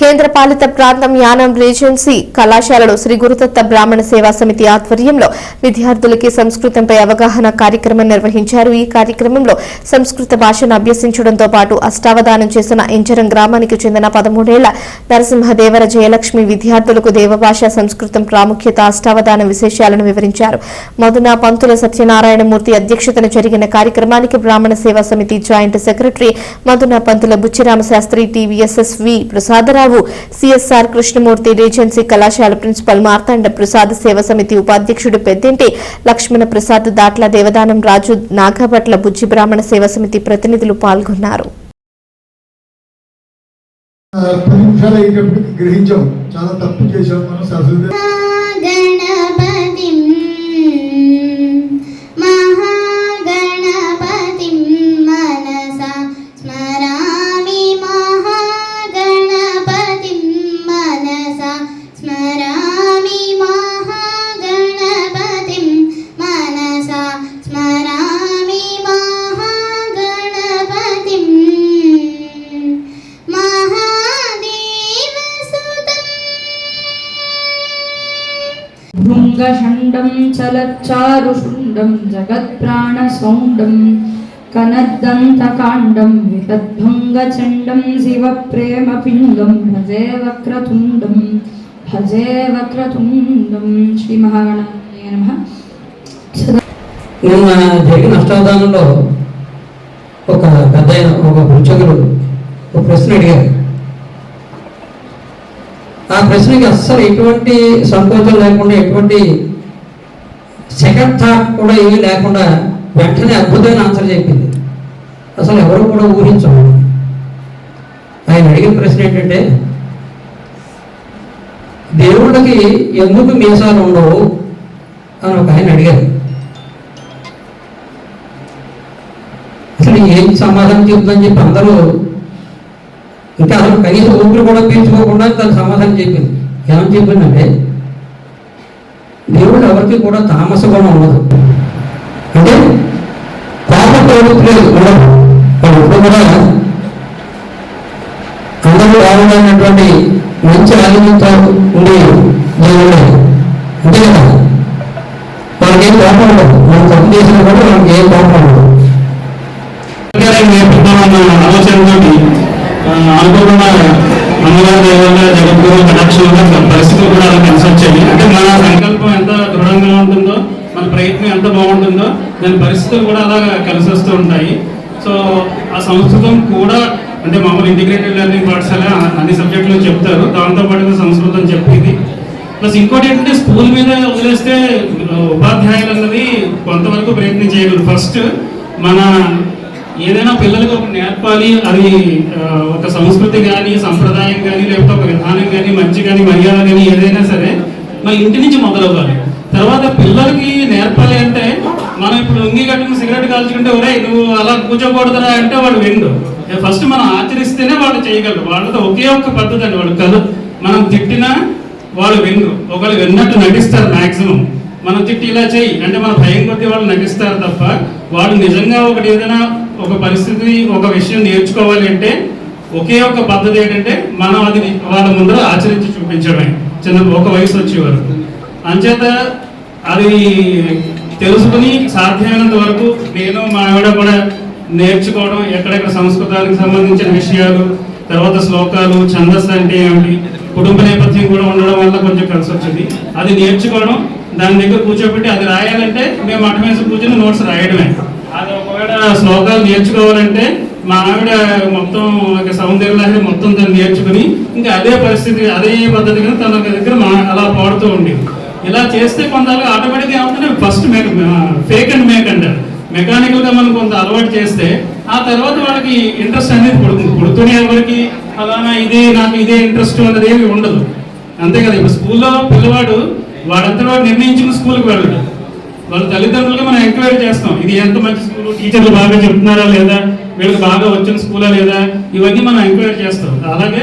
కేంద్ర పాలిత ప్రాంతం యానం రీజెన్సీ కళాశాలలో శ్రీ గురుదత్త బ్రాహ్మణ సేవా సమితి ఆధ్వర్యంలో విద్యార్థులకి సంస్కృతంపై అవగాహన కార్యక్రమం నిర్వహించారు. ఈ కార్యక్రమంలో సంస్కృత భాషను అభ్యసించడంతో పాటు అష్టావధానం చేసిన ఇంచరం గ్రామానికి చెందిన పదమూడేళ్ళ నరసింహదేవర జయలక్ష్మి విద్యార్థులకు దేవభాష సంస్కృతం ప్రాముఖ్యత అష్టావధాన విశేషాలను వివరించారు. మధున పంతుల సత్యనారాయణమూర్తి అధ్యక్షతన జరిగిన కార్యక్రమానికి Brahmana Seva Samithi joint secretary Madhunapantula Buchirama Sastri T V S S V Prasada Rao C S R Krishnamurthy regency కళాశాల ప్రిన్సిపల్ మార్తాండ ప్రసాద్ సేవ సమితి ఉపాధ్యక్షుడు పెద్దింటి లక్ష్మణ ప్రసాద్ దాట్ల దేవదానం రాజు నాగభట్ల బుజ్జి బ్రాహ్మణ సేవ సమితి ప్రతినిధులు పాల్గొన్నారు. పది నిమిషాలు గ్రహించాం. చాలా తప్పు చేశాం మనం భృంగషండం చలచ్చారుషుండం జగత్ప్రాణసౌండం కనద్దంతకాండం వితద్భంగచండం శివప్రేమపిండం భజే వక్రతుండం భజే వక్రతుండం శ్రీ మహాగణాయ నమ జరిగిన అష్టావధానంలో ఒక పెద్ద ఒక ఒక ప్రశ్న అడిగారు. ఆ ప్రశ్నకి అస్సలు ఎటువంటి సంకోచం లేకుండా ఎటువంటి సెకండ్ థాట్ కూడా ఏమీ లేకుండా వెంటనే అద్భుతమైన ఆన్సర్ చెప్పింది. అసలు ఎవరు కూడా ఊహించరు. ఆయన అడిగిన ప్రశ్న ఏంటంటే దేవుళ్ళకి ఎందుకు మీసాలు ఉండవు? అని ఒక ఆయన అడిగారు. అసలు ఏం సమాధానం చెప్తుందని చెప్పి అందరూ ఇంకా అసలు కనీసం ఊపిరి కూడా పీల్చుకోకుండా తను సమాధానం చెప్పింది. ఏమని చెప్పిందంటే దేవుడు ఎవరికి కూడా తామస గుణం ఉండదు. అంటే పాప ప్రవృత్తి లేదు ఉండదు ఎప్పుడు కూడా అందరూ బాగుండేటువంటి మంచి ఆలోచనతో ఉండే దేవుడు. అంతే కదా? వాళ్ళకి ఏం కోపం ఉండదు. మనం తప్పు చేసినా కూడా వాళ్ళకి ఏం కోపం ఉండదు. ఆలోచన అనుకోకుండా అమ్మవారి దేవాలయ జగద్గురు కటాక్షంగా పరిస్థితులు కూడా అలా కలిసి వచ్చాయి అంటే మన సంకల్పం ఎంత దృఢంగా ఉంటుందో మన ప్రయత్నం ఎంత బాగుంటుందో దాని పరిస్థితులు కూడా అలా కలిసి వస్తూ ఉంటాయి. సో ఆ సంస్కృతం కూడా అంటే మామూలు ఇంటిగ్రేటెడ్ లెర్నింగ్ పాఠశాల అన్ని సబ్జెక్టులు చెప్తారు. దాంతో పాటుగా సంస్కృతం చెప్పేది. ప్లస్ ఇంకోటి ఏంటంటే స్కూల్ మీద వదిలేస్తే ఆ, ఉపాధ్యాయులు అన్నది కొంతవరకు ప్రయత్నం చేయగలరు. ఫస్ట్ మన ఏదైనా పిల్లలకు ఒక నేర్పాలి అది ఒక సంస్కృతి కానీ సంప్రదాయం కానీ లేకపోతే ఒక విధానం కానీ మంచి కానీ మర్యాద కానీ ఏదైనా సరే మన ఇంటి నుంచి మొదలవ్వాలి. తర్వాత పిల్లలకి నేర్పాలి అంటే మనం ఇప్పుడు ఉంగి కట్టుకుని సిగరెట్ కాల్చుకుంటే ఒరే నువ్వు అలా కూర్చోకూడదురా అంటే వాడు విండు. ఫస్ట్ మనం ఆచరిస్తేనే వాళ్ళు చేయగలరు వాళ్ళతో ఒకే ఒక్క పద్ధతి అండి వాళ్ళు కలు. మనం తిట్టినా వాళ్ళు విన్ను ఒకళ్ళు విన్నట్టు నటిస్తారు మ్యాక్సిమం మనం తిట్టి ఇలా చేయి. అంటే మన భయం కొద్దీ వాళ్ళు నటిస్తారు తప్ప వాళ్ళు నిజంగా ఒకటి ఏదైనా ఒక పరిస్థితి ఒక విషయం నేర్చుకోవాలి అంటే ఒకే ఒక పద్ధతి ఏంటంటే మనం అది వాళ్ళ ముందర ఆచరించి చూపించడమే. చిన్న ఒక వయసు వచ్చే వరకు. అంచేత అది తెలుసుకుని సాధ్యమైనంత వరకు నేను మా ఆవిడ కూడా నేర్చుకోవడం ఎక్కడెక్కడ సంస్కృతానికి సంబంధించిన విషయాలు తర్వాత శ్లోకాలు ఛందస్సు అంటే ఏమిటి కుటుంబ నేపథ్యం కూడా ఉండడం వల్ల కొంచెం కలిసి వచ్చింది. అది నేర్చుకోవడం దాని దగ్గర కూర్చోబెట్టి అది రాయాలంటే మేము అటమేసి కూర్చొని నోట్స్ రాయడమే. అది ఒకవేళ శ్లోకాలు నేర్చుకోవాలంటే మా ఆవిడ మొత్తం ఒక సౌందర్య మొత్తం దాన్ని నేర్చుకుని ఇంకా అదే పరిస్థితి అదే పద్ధతిగా తన దగ్గర మా అలా పాడుతూ ఉండేది. ఇలా చేస్తే కొంత ఆటోమేటిక్గా ఏమవుతుంది ఫస్ట్ ఫేక్ అండ్ మేక్ అంటారు. మెకానికల్గా మనం కొంత అలవాటు చేస్తే ఆ తర్వాత వాళ్ళకి ఇంట్రెస్ట్ అనేది పుడుతుంది. పుడుతూనే ఎవరికి అలానా ఇదే నాకు ఇదే ఇంట్రెస్ట్ అన్నది ఏమి ఉండదు. అంతే కదా ఇప్పుడు స్కూల్లో పిల్లవాడు వాడంతా వాడు నిర్ణయించిన స్కూల్కి వెళ్ళడు. వాళ్ళ తల్లిదండ్రులకి మనం ఎంక్వైరీ చేస్తాం ఇది ఎంత మంచి స్కూల్? టీచర్లు బాగా చెప్తున్నారా లేదా? వీళ్ళకి బాగా వచ్చిన స్కూలా లేదా? ఇవన్నీ మనం ఎంక్వైరీ చేస్తాం. అలాగే